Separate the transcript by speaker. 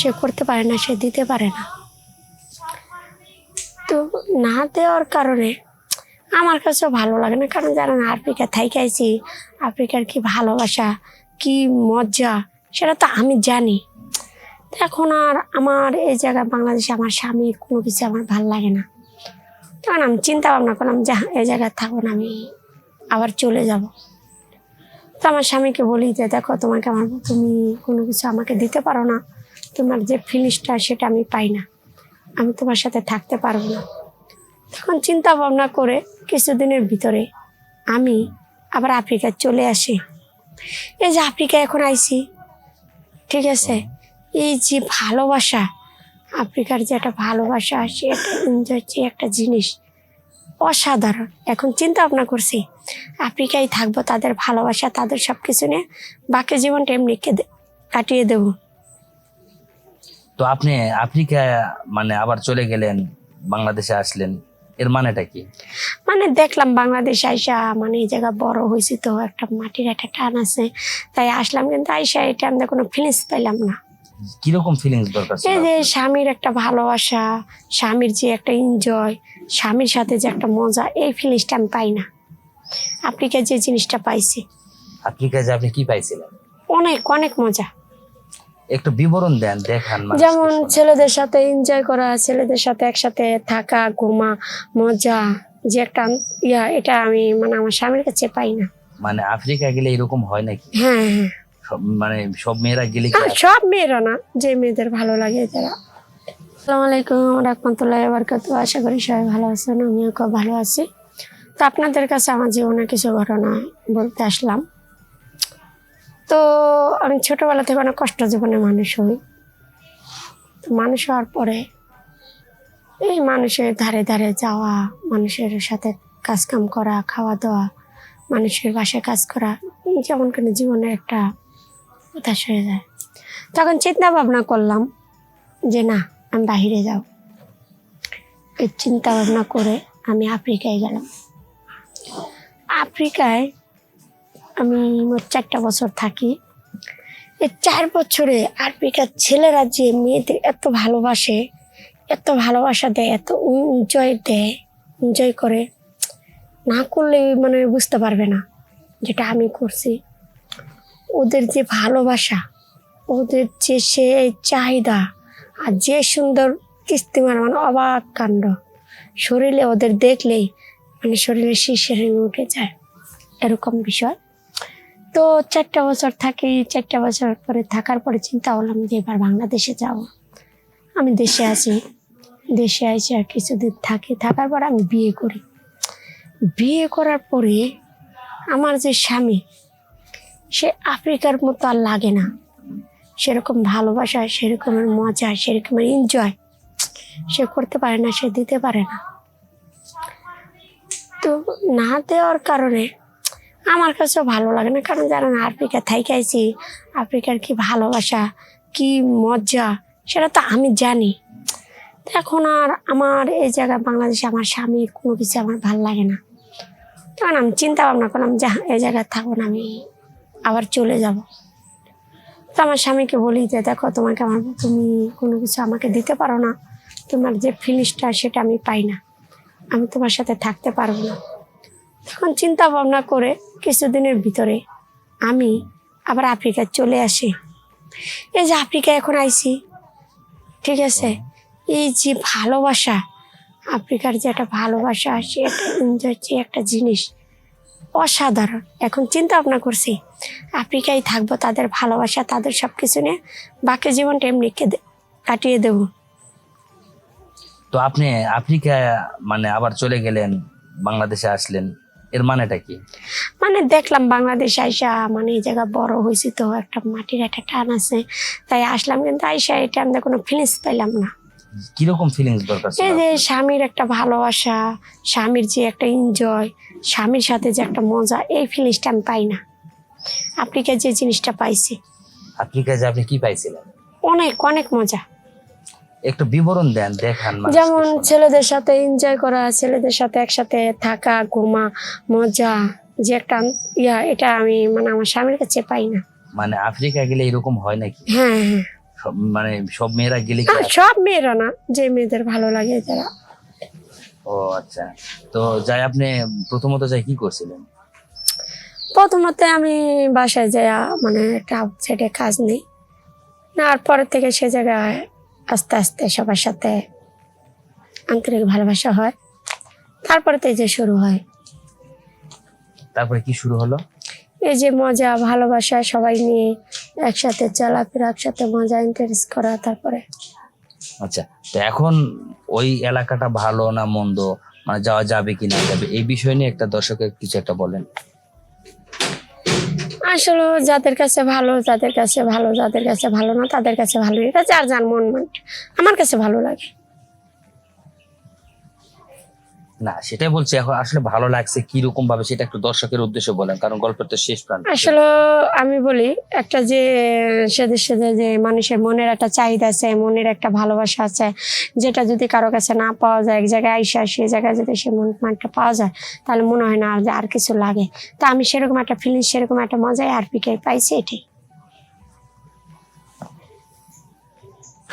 Speaker 1: সে করতে পারে না, সে দিতে পারে না। তো না দেওয়ার কারণে আমার কাছেও ভালো লাগে না। কারণ যারা না আফ্রিকা থাইকাইছি আফ্রিকার কি ভালোবাসা, কি মজা, সেটা তো আমি জানি। এখন আর আমার এই জায়গায় বাংলাদেশে আমার স্বামীর কোনো কিছু আমার ভালো লাগে না। তখন আমি চিন্তা ভাবনা করলাম, যে, এই জায়গায় থাকব না, আমি আবার চলে যাব। তো আমার স্বামীকে বলি যে, দেখো, তোমাকে আমার, তুমি কোনো কিছু আমাকে দিতে পারো না। তোমার যে ফিলিংসটা সেটা আমি পাই না। আমি তোমার সাথে থাকতে পারব না। তখন চিন্তা ভাবনা করে কিছুদিনের ভিতরে আমি আবার আফ্রিকায় চলে আসি। এই যে আফ্রিকায় এখন আইছি ঠিক আছে? এই যে ভালোবাসা, আফ্রিকার যে একটা ভালোবাসা, সে একটা এনজয় যে একটা জিনিস, অসাধারণ। এখন চিন্তা ভাবনা করছি, আফ্রিকায় থাকব, তাদের ভালোবাসা, তাদের সব কিছু নিয়ে বাকি জীবনটা এমনি কাটিয়ে দেবো।
Speaker 2: তো আপনি আফ্রিকা মানে আবার চলে গেলেন বাংলাদেশে আসলেন এর মানেটা কি?
Speaker 1: মানে দেখলাম বাংলাদেশ আইসা মানে এই জায়গা বড় হয়েছি তো একটা মাটির একটা টান আছে তাই আসলাম কিন্তু আইসা এটা আমরা কোনো ফিলিংস পেলাম না।
Speaker 2: কীরকম ফিলিংস দরকার
Speaker 1: এই যে স্বামীর একটা ভালোবাসা স্বামীর যে একটা এনজয় স্বামীর সাথে যে একটা মজা এই ফিলিংসটা আমি পাই না। আফ্রিকা যে জিনিসটা পাইছি?
Speaker 2: আফ্রিকায় যে আপনি কি পাইছিলেন?
Speaker 1: অনেক অনেক মজা।
Speaker 2: একটু বিবরণ দেন দেখান
Speaker 1: যেমন ছেলেদের সাথে এনজয় করা ছেলেদের সাথে একসাথে থাকা ঘুমা মজা যে একটা ইয়া এটা আমি মানে আমার স্বামীর কাছে পাই না।
Speaker 2: মানে আফ্রিকা গেলে এরকম হয় নাকি?
Speaker 1: হ্যাঁ হ্যাঁ।
Speaker 2: সব মানে সব মেয়েরা গেলে
Speaker 1: সব মেয়েরা না যে মেয়েদের ভালো লাগে তারা। আসসালামু আলাইকুম রহমতুল্লাহ বরকাত আশা করি সবাই ভালো আছেন আমিও খুব ভালো আছি। তো আপনাদের কাছে আমার জীবনের কিছু ঘটনা বলতে আসলাম। তো আমি ছোটবেলা থেকে অনেক কষ্ট জীবনে মানুষ হই। তো মানুষ হওয়ার পরে এই মানুষের ধারে ধারে যাওয়া, মানুষের সাথে কাজকাম করা খাওয়া দাওয়া মানুষের বাসায় কাজ করা যেমন কোনো জীবনের একটা উদাস হয়ে যায়। তখন চিন্তা ভাবনা করলাম যে না, আমি বাহিরে যাব। এই চিন্তা ভাবনা করে আমি আফ্রিকায় গেলাম। আফ্রিকায় আমি মোট চারটা বছর থাকি। এই চার বছরে আফ্রিকার ছেলেরা যে মেয়েদের এত ভালোবাসে, এত ভালোবাসা দেয়, এত এনজয় দেয় এনজয় করে, না করলে মানে বুঝতে পারবে না যেটা আমি করছি। ওদের যে ভালোবাসা, ওদের যে সে চাহিদা আর যে সুন্দর কিস্তিমার মানে অবাক কাণ্ড। শরীরে ওদের দেখলেই মানে শরীরে শিশিরে উঠে যায়, এরকম বিষয়। তো চারটা বছর থাকি, চারটা বছর পরে থাকার পরে চিন্তা করলাম যে এবার বাংলাদেশে যাব। আমি দেশে আছি, দেশে আসি আর কিছুদিন থাকি, থাকার পর আমি বিয়ে করি। বিয়ে করার পরে আমার যে স্বামী, সে আফ্রিকার মতো আর লাগে না। সেরকম ভালোবাসা সেরকমের মজা সেরকমের এনজয় সে করতে পারে না, সে দিতে পারে না। তো না দেওয়ার কারণে আমার কাছেও ভালো লাগে না। কারণ যারা না আফ্রিকা থাইকাইছি আফ্রিকার কি ভালোবাসা, কি মজা, সেটা তো আমি জানি। এখন আর আমার এই জায়গায় বাংলাদেশে আমার স্বামীর কোনো কিছু আমার ভালো লাগে না। তখন আমি চিন্তা ভাবনা করলাম যে এই জায়গায় থাকব না আমি আবার চলে যাব। তো আমার স্বামীকে বলি যে, দেখো, তোমাকে আমার, তুমি কোনো কিছু আমাকে দিতে পারো না। তোমার যে ফিলিংসটা সেটা আমি পাই না। আমি তোমার সাথে থাকতে পারব না। তখন চিন্তা ভাবনা করে কিছুদিনের ভিতরে আমি আবার আফ্রিকায় চলে আসি। এই যে আফ্রিকায় এখন আইছি, ঠিক আছে? এই যে ভালোবাসা, আফ্রিকার যে একটা ভালোবাসা, সে একটা এনজয় যে একটা জিনিস অসাধারণ। এখন চিন্তা ভাবনা করছি, আফ্রিকায় থাকব, তাদের ভালোবাসা, তাদের সব কিছু নিয়ে বাকি জীবনটা এমনি কাটিয়ে দেবো।
Speaker 2: তো আপনি আফ্রিকা মানে আবার চলে গেলেন, বাংলাদেশে আসলেন। এর মানেটা কি?
Speaker 1: মানে দেখলাম বাংলাদেশ আইসা মানে এই জায়গা বড় হয়েছি তো একটা মাটির একটা টান আছে। তাই আসলাম কিন্তু আইসা এটা আমরা কোনো ফিলিংস পেলাম না।
Speaker 2: কীরকম ফিলিংস দরকার
Speaker 1: এই যে স্বামীর একটা ভালোবাসা স্বামীর যে একটা এনজয় স্বামীর সাথে যে একটা মজা এই ফিলিংসটা আমি পাই না। আফ্রিকায় যে জিনিসটা পাইছি?
Speaker 2: আফ্রিকায় যে আপনি কি পাইছিলেন?
Speaker 1: অনেক অনেক মজা।
Speaker 2: একটু বিবরণ দেন দেখান
Speaker 1: যেমন ছেলেদের সাথে এনজয় করা ছেলেদের সাথে একসাথে থাকা ঘুমা মজা যে একটা ইয়া এটা আমি মানে আমার স্বামীর কাছে পাই না।
Speaker 2: মানে আফ্রিকা গেলে এরকম হয় নাকি?
Speaker 1: হ্যাঁ হ্যাঁ।
Speaker 2: মানে সব মেয়েরা গেলে
Speaker 1: সব মেয়েরা না যে মেয়েদের ভালো লাগে যারা
Speaker 2: ও আচ্ছা। তো যাই আপনি প্রথমত যাই কি করছিলেন?
Speaker 1: প্রথমত আমি বাসায় যাই মানে একটা আউটসাইডে কাজ নেই। নেওয়ার পরের থেকে সে জায়গায় আস্তে আস্তে সবার সাথে আন্তরিক ভালোবাসা হয়। তারপরে তো এই যে শুরু হয়।
Speaker 2: তারপরে কি শুরু হলো?
Speaker 1: এই যে মজা ভালোবাসা সবাই নিয়ে একসাথে চলাফেরা একসাথে মজা ইন্টারেস্ট করা তারপরে।
Speaker 2: আচ্ছা তো এখন ওই এলাকাটা ভালো না মন্দ? মানে যাওয়া যাবে কি না যাবে এই বিষয় নিয়ে একটা দর্শকের কিছু একটা বলেন।
Speaker 1: আসলে যাদের কাছে ভালো, যাদের কাছে ভালো, যাদের কাছে ভালো না, তাদের কাছে ভালো এটা যার যার মন মান। আমার কাছে ভালো লাগে।
Speaker 2: না, সেটাই বলছি, এখন আসলে ভালো লাগছে কি রকম ভাবে, সেটা একটু দর্শকের উদ্দেশ্যে বলেন, কারণ গল্পের তো শেষ প্রান্ত।
Speaker 1: আসলে আমি বলি, একটা যে সেদের সাথে যে মানুষের মনের একটা চাহিদা আছে, মনের একটা ভালোবাসা আছে, যেটা যদি কারও কাছে না পাওয়া যায়, এক জায়গায় আইসা সে জায়গায় যদি সে মন, মানটা পাওয়া যায়, তাহলে মনে হয় না আর কিছু লাগে। তা আমি সেরকম একটা ফিলিংস সেরকম একটা মজাই আর পিকে পাইছি, এটাই।